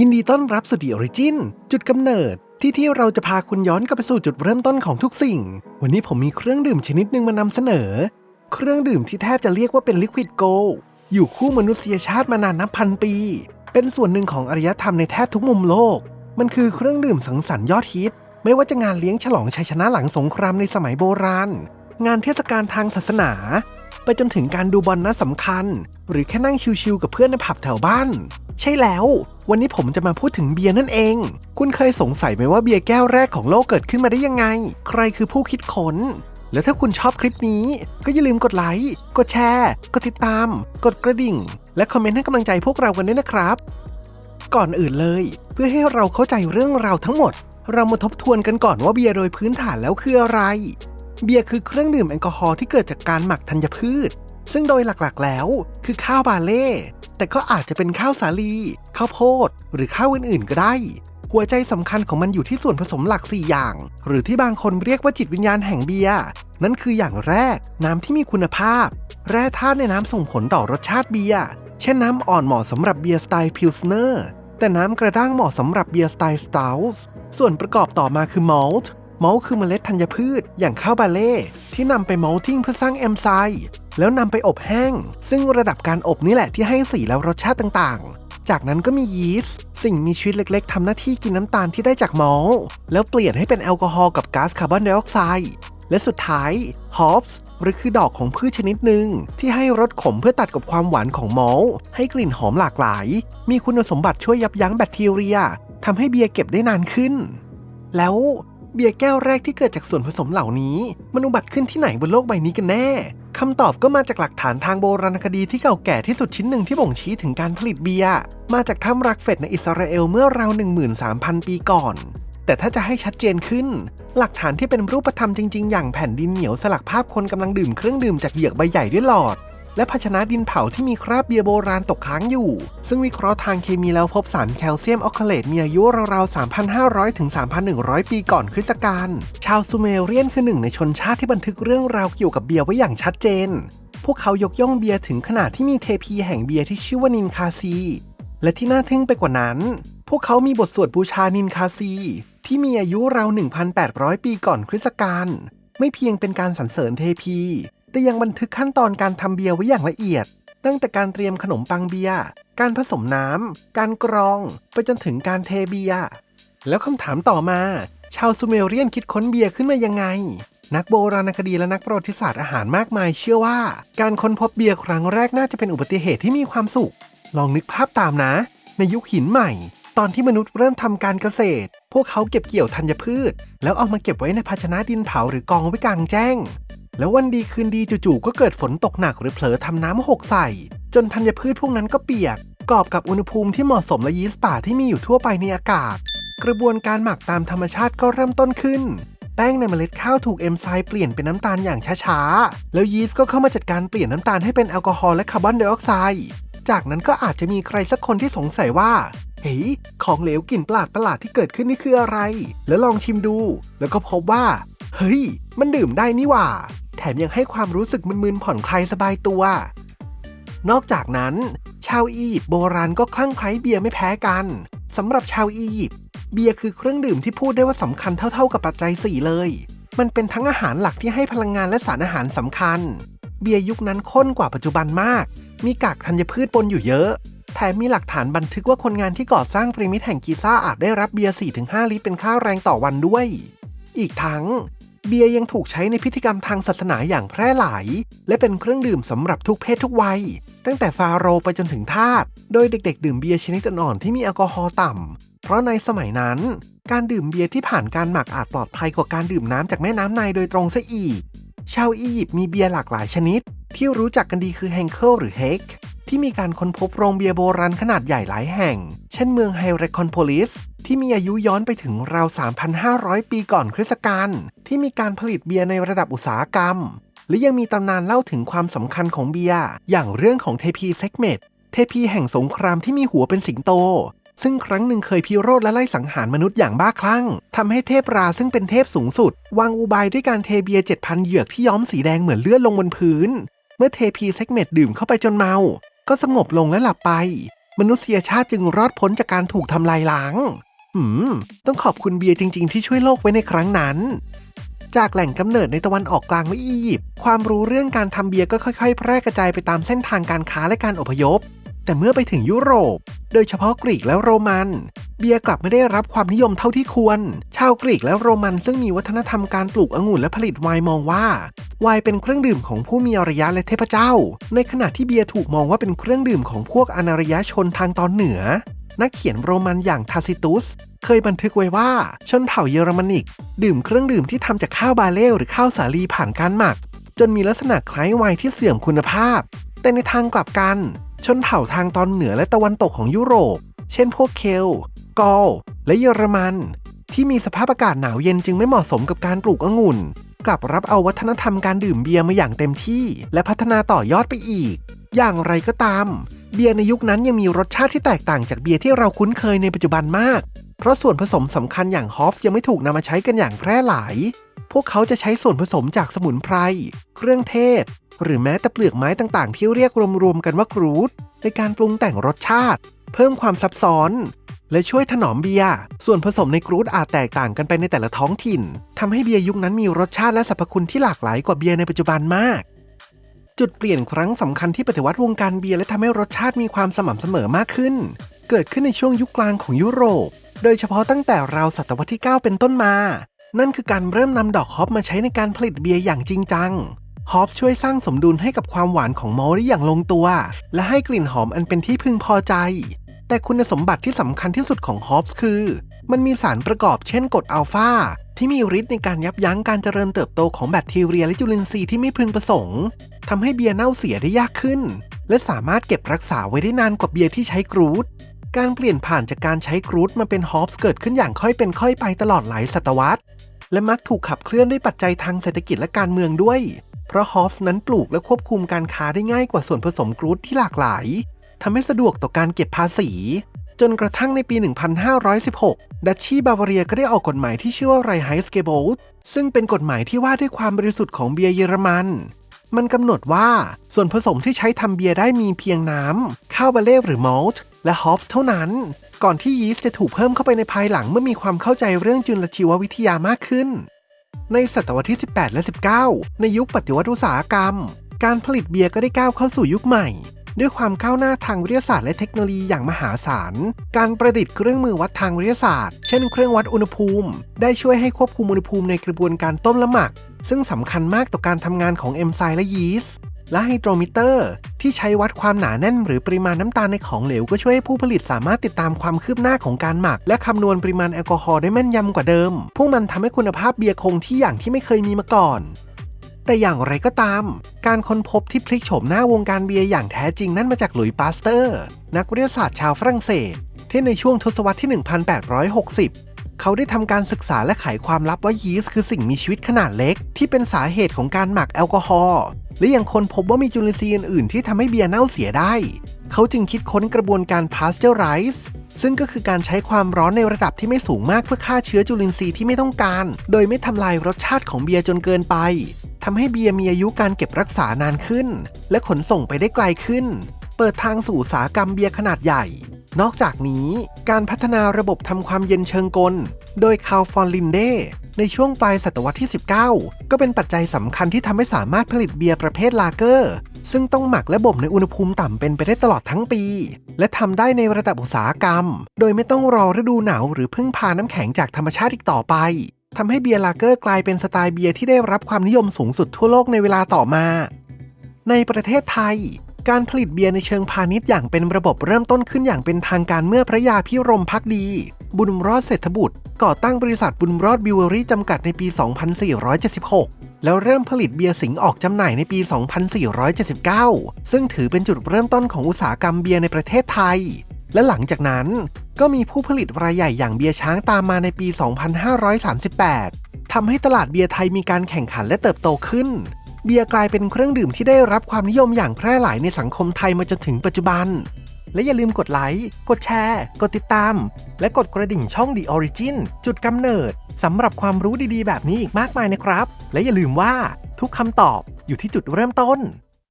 ยินดีต้อนรับสู่ดีออริจินจุดกำเนิด ที่ที่เราจะพาคุณย้อนกลับไปสู่จุดเริ่มต้นของทุกสิ่ง วันนี้ผมมีเครื่องดื่มชนิดหนึ่งมานำเสนอ เครื่องดื่มที่แทบจะเรียกว่าเป็นลิควิดโกลอยู่คู่มนุษยชาติมานานนับพันปี เป็นส่วนหนึ่งของอารยธรรมในแทบทุกมุมโลก มันคือเครื่องดื่มสังสรรค์ยอดฮิต ไม่ว่าจะงานเลี้ยงฉลองชัยชนะหลังสงครามในสมัยโบราณ งานเทศกาลทางศาสนา ไปจนถึงการดูบอลนัดสำคัญ หรือแค่นั่งชิวๆกับเพื่อนในผับแถวบ้าน ใช่แล้ว วันนี้ผมจะมาพูดถึงเบียร์นั่นเอง คุณเคยสงสัยไหมว่าเบียร์แก้วแรกของโลกเกิดขึ้นมาได้ยังไง ใครคือผู้คิดค้นแล้วถ้าคุณชอบคลิปนี้ ก็อย่าลืมกดไลค์ กดแชร์ กดติดตาม กดกระดิ่ง และคอมเมนต์ให้กำลังใจพวกเรากันด้วยนะครับ ก่อนอื่นเลย เพื่อให้เราเข้าใจเรื่องราวทั้งหมด เรามาทบทวนกันก่อนว่าเบียร์โดยพื้นฐานแล้วคืออะไร เบียร์คือเครื่องดื่มแอลกอฮอล์ที่เกิดจากการหมักธัญพืช ซึ่งโดยหลักๆ แล้ว คือข้าวบาเล่ แต่ก็อาจจะเป็นข้าวสาลี ข้าวโพด หรือข้าวอื่นๆ ก็ได้ หัวใจสำคัญของมันอยู่ที่ส่วนผสมหลัก 4 อย่าง หรือที่บางคนเรียกว่าจิตวิญญาณแห่งเบียร์ นั่นคืออย่างแรก น้ำที่มีคุณภาพ แร่ธาตุในน้ำส่งผลต่อรสชาติเบียร์ เช่นน้ำอ่อนเหมาะสำหรับเบียร์สไตล์พิลสเนอร์ แต่น้ำกระด้างเหมาะสำหรับเบียร์สไตล์สตาลส์ส่วนประกอบต่อมาคือมอลต์ มอลต์คือเมล็ดธัญพืช อย่างข้าวบาเล่ที่นำไปมอลติ้งเพื่อสร้างแอมไซม์แล้วนำไปอบแห้ง ซึ่งระดับการอบนี่แหละที่ให้สีและรสชาติต่างๆ จากนั้นก็มียีสต์สิ่งมีชีวิตเล็กๆทำหน้าที่กินน้ำตาลที่ได้จากมอลต์แล้วเปลี่ยนให้เป็นแอลกอฮอล์กับก๊าซคาร์บอนไดออกไซด์และสุดท้ายฮอปส์หรือคือดอกของพืชชนิดหนึ่งที่ให้รสขมเพื่อตัดกับความหวานของมอลต์ให้กลิ่นหอมหลากหลาย มีคุณสมบัติช่วยยับยั้งแบคทีเรียทำให้เบียร์เก็บได้นานขึ้น แล้ว เบียร์แก้วแรกที่เกิดจากส่วนผสมเหล่านี้ มันอุบัติขึ้นที่ไหนบนโลกใบนี้กันแน่คำตอบก็มาจากหลักฐานทางโบราณคดีที่เก่าแก่ที่สุดชิ้นหนึ่งที่บ่งชี้ถึงการผลิตเบียร์มาจากถ้ำรักเฟดในอิสราเอลเมื่อราว 13,000 ปีก่อน แต่ถ้าจะให้ชัดเจนขึ้น หลักฐานที่เป็นรูปธรรมจริง ๆ อย่างแผ่นดินเหนียวสลักภาพคนกำลังดื่มเครื่องดื่มจากเหยือกใบใหญ่ด้วยหลอด และภาชนะดินเผาที่มีคราบเบียร์โบราณตกค้างอยู่ ซึ่งวิเคราะห์ทางเคมีแล้วพบสารแคลเซียมออกซาเลตมีอายุราวๆ3,500ถึง3,100 ปีก่อนคริสต์กาลชาวซูเมเรียนคือหนึ่งในชนชาติที่บันทึกเรื่องราวเกี่ยวกับเบียร์ไว้อย่างชัดเจน พวกเขายกย่องเบียร์ถึงขนาดที่มีเทพีแห่งเบียร์ที่ชื่อว่านินคาซี และที่น่าทึ่งไปกว่านั้น พวกเขามีบทสวดบูชานินคาซี ที่มีอายุราว 1,800 ปีก่อนคริสต์กาลไม่เพียงเป็นการสรรเสริญเทพี แต่ยังบันทึกขั้นตอนการทำเบียร์ไว้อย่างละเอียด ตั้งแต่การเตรียมขนมปังเบียร์การผสมน้ำการกรอง ไปจนถึงการเทเบียร์แล้วคำถามต่อมา ชาวซูเมเรียนคิดค้นเบียร์ขึ้นมายังไง นักโบราณคดีและนักประวัติศาสตร์อาหารมากมาย เชื่อว่า การค้นพบเบียร์ครั้งแรกน่าจะเป็นอุบัติเหตุที่มีความสุข ลองนึกภาพตามนะ ในยุคหินใหม่ ตอนที่มนุษย์เริ่มทำการเกษตร พวกเขาเก็บเกี่ยวธัญพืช แล้วเอามาเก็บไว้ในภาชนะดินเผาหรือกองไว้กลางแจ้ง แล้ววันดีคืนดีจู่ๆก็เกิดฝนตกหนักหรือเผลอทำน้ำหกใส่ จนธัญพืชพวกนั้นก็เปียกกอบกับอุณหภูมิที่เหมาะสมและยีสต์ป่าที่มีอยู่ทั่วไปในอากาศ กระบวนการหมักตามธรรมชาติก็เริ่มต้นขึ้น แป้งในเมล็ดข้าวถูกเอนไซม์เปลี่ยนเป็นน้ำตาลอย่างช้าๆ แล้วยีสต์ก็เข้ามาจัดการเปลี่ยนน้ำตาลให้เป็นแอลกอฮอล์และคาร์บอนไดออกไซด์จากนั้นก็อาจจะมีใครสักคนที่สงสัยว่าเฮ้ยของเหลวกลิ่นประหลาดประหลาดที่เกิดขึ้นนี่คืออะไร แล้วลองชิมดู แล้วก็พบว่า เฮ้ย มันดื่มได้นี่หว่า แถมยังให้ความรู้สึกมึนๆผ่อนคลายสบายตัว นอกจากนั้น ชาวอียิปต์โบราณก็คลั่งไคล้เบียร์ไม่แพ้กันสำหรับชาวอียิปต์เบียร์คือเครื่องดื่มที่พูดได้ว่าสำคัญเท่า ๆกับปัจจัย4เลย มันเป็นทั้งอาหารหลักที่ให้พลังงานและสารอาหารสำคัญ เบียร์ยุคนั้นข้นกว่าปัจจุบันมาก มีกากธัญพืชปนอยู่เยอะแถมมีหลักฐานบันทึกว่าคนงานที่ก่อสร้างพีระมิดแห่งกีซ่าอาจได้รับเบียร์ 4-5 ลิตรเป็นค่าแรงต่อวันด้วย อีกทั้ง เบียร์ยังถูกใช้ในพิธีกรรมทางศาสนาอย่างแพร่หลาย และเป็นเครื่องดื่มสำหรับทุกเพศทุกวัย ตั้งแต่ฟาโรห์ไปจนถึงทาสโดยเด็กๆ ดื่มเบียร์ชนิดอ่อนๆที่มีแอลกอฮอล์ต่ำ เพราะในสมัยนั้น การดื่มเบียร์ที่ผ่านการหมักอาจปลอดภัยกว่าการดื่มน้ำจากแม่น้ำไนโดยตรงซะอีก ชาวอียิปต์มีเบียร์หลากหลายชนิด ที่รู้จักกันดีคือแฮงเคิลหรือเฮกที่มีการค้นพบโรงเบียร์โบราณขนาดใหญ่หลายแห่ง เช่นเมืองไฮเรคอนโพลิส ที่มีอายุย้อนไปถึงราว 3,500 ปีก่อนคริสต์กาลที่มีการผลิตเบียร์ในระดับอุตสาหกรรม และยังมีตำนานเล่าถึงความสำคัญของเบียร์อย่างเรื่องของเทพีเซกเมตเทพีแห่งสงครามที่มีหัวเป็นสิงโต ซึ่งครั้งหนึ่งเคยพิโรธและไล่สังหารมนุษย์อย่างบ้าคลั่งทำให้เทพราซึ่งเป็นเทพสูงสุด วางอุบายด้วยการเทเบียร์7,000 เหยือกที่ย้อมสีแดงเหมือนเลือดลงบนพื้น เมื่อเทพีเซกเมตดื่มเข้าไปจนเมา ก็สงบลงและหลับไป มนุษยชาติจึงรอดพ้นจากการถูกทำลายล้าง หืม ต้องขอบคุณเบียร์จริง ๆ ที่ช่วยโลกไว้ในครั้งนั้น จากแหล่งกำเนิดในตะวันออกกลางและอียิปต์ความรู้เรื่องการทำเบียร์ก็ค่อย ๆ แพร่กระจายไปตามเส้นทางการค้าและการอพยพ แต่เมื่อไปถึงยุโรป โดยเฉพาะกรีกและโรมัน เบียร์กลับไม่ได้รับความนิยมเท่าที่ควร ชาวกรีกและโรมันซึ่งมีวัฒนธรรมการปลูกองุ่นและผลิตไวน์มองว่า ไวน์เป็นเครื่องดื่มของผู้มีอารยะและเทพเจ้า ในขณะที่เบียร์ถูกมองว่าเป็นเครื่องดื่มของพวกอนารยชนทางตอนเหนือนักเขียนโรมันอย่างทาซิตุส เคยบันทึกไว้ว่า ชนเผ่าเยอรมนิก ดื่มเครื่องดื่มที่ทำจากข้าวบาเลลหรือข้าวสาลีผ่านการหมัก จนมีลักษณะคล้ายไวน์ที่เสื่อมคุณภาพ แต่ในทางกลับกัน ชนเผ่าทางตอนเหนือและตะวันตกของยุโรป เช่นพวกเคล กอล และเยอรมัน ที่มีสภาพอากาศหนาวเย็นจึงไม่เหมาะสมกับการปลูกองุ่น กลับรับเอาวัฒนธรรมการดื่มเบียร์มาอย่างเต็มที่ และพัฒนาต่อยอดไปอีก อย่างไรก็ตาม เบียร์ในยุคนั้นยังมีรสชาติที่แตกต่างจากเบียร์ที่เราคุ้นเคยในปัจจุบันมาก เพราะส่วนผสมสำคัญอย่างฮอปส์ยังไม่ถูกนำมาใช้กันอย่างแพร่หลาย พวกเขาจะใช้ส่วนผสมจากสมุนไพร เครื่องเทศ หรือแม้แต่เปลือกไม้ต่างๆ ที่เรียกรวมๆกันว่ากรูดในการปรุงแต่งรสชาติ เพิ่มความซับซ้อน และช่วยถนอมเบียร์ส่วนผสมในกรูดอาจแตกต่างกันไปในแต่ละท้องถิ่นทำให้เบียร์ยุคนั้นมีรสชาติและสรรพคุณที่หลากหลายกว่าเบียร์ในปัจจุบันมากจุดเปลี่ยนครั้งสำคัญที่ปฏิวัติวงการเบียร์และทำให้รสชาติมีความสม่ำเสมอมากขึ้น เกิดขึ้นในช่วงยุคกลางของยุโรป โดยเฉพาะตั้งแต่ราวศตวรรษที่ 9 เป็นต้นมา นั่นคือการเริ่มนำดอกฮอปมาใช้ในการผลิตเบียร์อย่างจริงจังฮอปช่วยสร้างสมดุลให้กับความหวานของมอลได้อย่างลงตัว และให้กลิ่นหอมอันเป็นที่พึงพอใจ แต่คุณสมบัติที่สำคัญที่สุดของฮอปคือ มันมีสารประกอบเช่นกรดอัลฟาที่มีฤทธิ์ในการยับยั้งการเจริญเติบโตของแบคทีเรียและจุลินทรีย์ที่ไม่พึงประสงค์ทำให้เบียร์เน่าเสียได้ยากขึ้น และสามารถเก็บรักษาไว้ได้นานกว่าเบียร์ที่ใช้กรูด การเปลี่ยนผ่านจากการใช้กรูดมาเป็นฮอปส์เกิดขึ้นอย่างค่อยเป็นค่อยไปตลอดหลายศตวรรษ และมักถูกขับเคลื่อนด้วยปัจจัยทางเศรษฐกิจและการเมืองด้วย เพราะฮอปส์นั้นปลูกและควบคุมการค้าได้ง่ายกว่าส่วนผสมกรูดที่หลากหลายทำให้สะดวกต่อการเก็บภาษี จนกระทั่งในปี 1516 ดัชชีบาวาเรียก็ได้ออกกฎหมายที่ชื่อว่าไรไฮสเกโบลซึ่งเป็นกฎหมายที่ว่าด้วยความบริสุทธิ์ของเบียร์เยอรมันมันกำหนดว่าส่วนผสมที่ใช้ทำเบียร์ได้มีเพียงน้ำ ข้าวบาเล่หรือมอลต์ และฮอปส์เท่านั้น ก่อนที่ยีสต์จะถูกเพิ่มเข้าไปในภายหลังเมื่อมีความเข้าใจเรื่องจุลชีววิทยามากขึ้น ในศตวรรษที่ 18 และ 19 ในยุคปฏิวัติอุตสาหกรรม การผลิตเบียร์ก็ได้ก้าวเข้าสู่ยุคใหม่ ด้วยความก้าวหน้าทางวิทยาศาสตร์และเทคโนโลยีอย่างมหาศาล การประดิษฐ์เครื่องมือวัดทางวิทยาศาสตร์ เช่น เครื่องวัดอุณหภูมิ ได้ช่วยให้ควบคุมอุณหภูมิในกระบวนการต้มและหมัก ซึ่งสำคัญมากต่อการทำงานของเอนไซม์และยีสต์ และไฮโดรมิเตอร์ ที่ใช้วัดความหนาแน่นหรือปริมาณน้ำตาลในของเหลว ก็ช่วยให้ผู้ผลิตสามารถติดตามความคืบหน้าของการหมัก และคำนวณปริมาณแอลกอฮอล์ได้แม่นยำกว่าเดิม พวกมันทำให้คุณภาพเบียร์คงที่อย่างที่ไม่เคยมีมาก่อน แต่อย่างไรก็ตาม การค้นพบที่พลิกโฉมหน้าวงการเบียร์อย่างแท้จริงนั่นมาจากหลุยส์ปาสเตอร์ นักวิทยาศาสตร์ชาวฝรั่งเศสที่ในช่วงทศวรรษที่ 1860 เขาได้ทำการศึกษาและไขความลับว่ายีสต์คือสิ่งมีชีวิตขนาดเล็ก ที่เป็นสาเหตุของการหมักแอลกอฮอล์และยังค้นพบว่ามีจุลินทรีย์อื่นๆที่ทำให้เบียร์เน่าเสียได้ เขาจึงคิดค้นกระบวนการ pasteurize ซึ่งก็คือการใช้ความร้อนในระดับที่ไม่สูงมากเพื่อฆ่าเชื้อจุลินทรีย์ที่ไม่ต้องการ โดยไม่ทำลายรสชาติของเบียร์จนเกินไปทำให้เบียร์มีอายุการเก็บรักษานานขึ้น และขนส่งไปได้ไกลขึ้น เปิดทางสู่อุตสาหกรรมเบียร์ขนาดใหญ่ นอกจากนี้การพัฒนาระบบทำความเย็นเชิงกล โดยคาร์ลฟอนลินเดในช่วงปลายศตวรรษที่ 19 ก็เป็นปัจจัยสำคัญที่ทำให้สามารถผลิตเบียร์ประเภทลาเกอร์ ซึ่งต้องหมักและบ่มในอุณหภูมิต่ำเป็นไปได้ตลอดทั้งปี และทำได้ในระดับอุตสาหกรรม โดยไม่ต้องรอฤดูหนาวหรือพึ่งพาน้ำแข็งจากธรรมชาติอีกต่อไปทำให้เบียร์ลาเกอร์กลายเป็นสไตล์เบียร์ที่ได้รับความนิยมสูงสุดทั่วโลกในเวลาต่อมา ในประเทศไทย การผลิตเบียร์ในเชิงพาณิชย์อย่างเป็นระบบเริ่มต้นขึ้นอย่างเป็นทางการเมื่อพระยาพิรมพักดี บุญรอดเศรษฐบุตร ก่อตั้งบริษัทบุญรอดบิวเวอรี่จำกัดในปี 2476 แล้วเริ่มผลิตเบียร์สิงห์ออกจำหน่ายในปี 2479 ซึ่งถือเป็นจุดเริ่มต้นของอุตสาหกรรมเบียร์ในประเทศไทย และหลังจากนั้น ก็มีผู้ผลิตรายใหญ่อย่างเบียร์ช้างตามมาในปี 2538ทำให้ตลาดเบียร์ไทยมีการแข่งขันและเติบโตขึ้น เบียร์กลายเป็นเครื่องดื่มที่ได้รับความนิยมอย่างแพร่หลายในสังคมไทยมาจนถึงปัจจุบัน และอย่าลืมกดไลค์ กดแชร์ กดติดตาม และกดกระดิ่งช่อง The Origin จุดกำเนิดสำหรับความรู้ดีๆ แบบนี้อีกมากมายนะครับ และอย่าลืมว่าทุกคำตอบอยู่ที่จุดเริ่มต้น